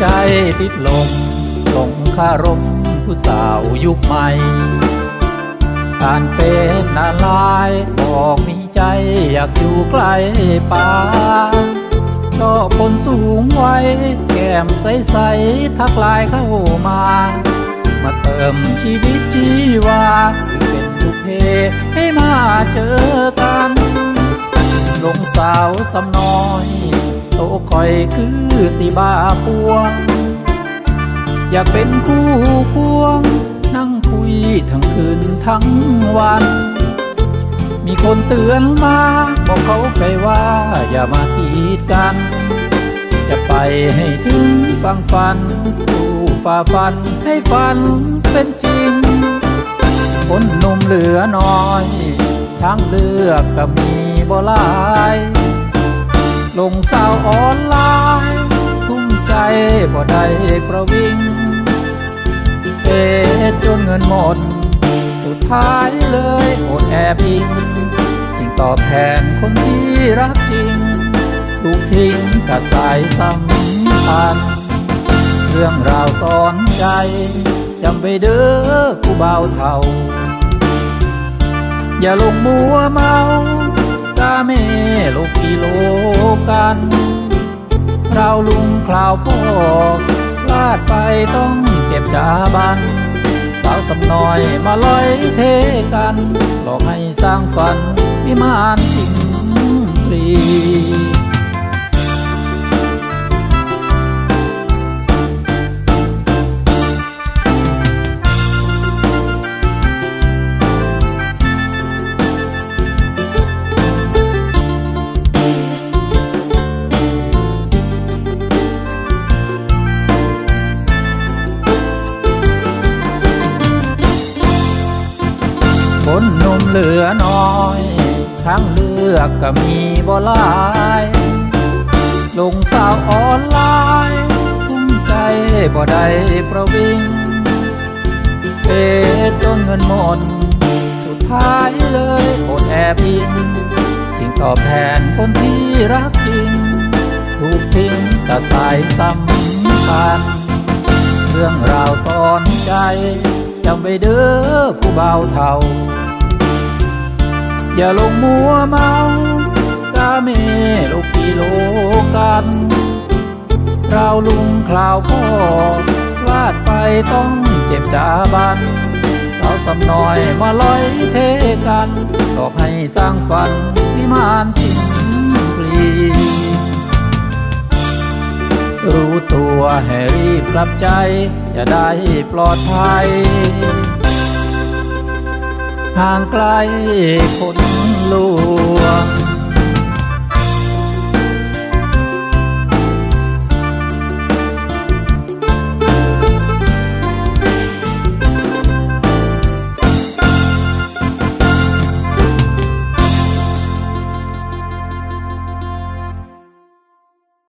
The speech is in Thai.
ใจติดลมหลงคารมผู้สาวยุคใหม่ การเฟซนาลายบอกมีใจอยากอยู่ใกล้ป่าก็คนสูงไวัยแก้มใสๆทักไลายเข้ามา มาเติมชีวิตชีวาเป็นทุกเพให้มาเจอกันลงสาวสำน้อย โตคอยคือสีบาปวง อยากเป็นคู่ควง นั่งคุยทั้งคืนทั้งวัน มีคนเตือนมาบอกเขาไปว่าอย่ามากีดกัน จะไปให้ถึงฟังฟันสู่ฝ่าฟันให้ฝันเป็นจริง คนหนุ่มเหลือน้อยทางเลือกก็มีบ่หลาย ลงสาวออนไลน์ทุ่มใจบ่ได้ประวิงเอจนเงินหมด สุดท้ายเลยอดแอบอิง สิ่งตอบแทนคนที่รักจริงถูกทิ้งกับสายสัมพันธ์เรื่องราวสอนใจจำไปเด้อผู้เบาเท่า อย่าลงมัวเมากาเมโลกิโล กันเราลุงคราวพ่อพลาดไปต้องเจ็บจาบัน สาวสำน้อยมาลอยเทกัน หลอกให้สร้างฝันวิมานชิงรี นหนุ่มเหลือน้อยทางเลือกก็มีบ่หลายลงสาวออนไลน์ทุ่มใจบ่ได้ประวิงเอ็ดจนเงินหมด สุดท้ายเลยอดแอบอิงสิ่งตอบแทนคนที่รักจริง ถูกทิ้งกับสายสัมพันธ์เรื่องราวสอนใจจำไว้เด้อผู้เบาเท่า อย่าลงมัวเมากาเมโลกิโลกันเราลุงคราวพ่อพลาดไปต้องเจ็บจาบันสาวสำน้อยมาลอยเทกันหลอกให้สร้างฝันวิมานทิ้งปลีรู้ตัวให้รีบกลับใจ จะได้ปลอดภัย ห่างไกลคนลู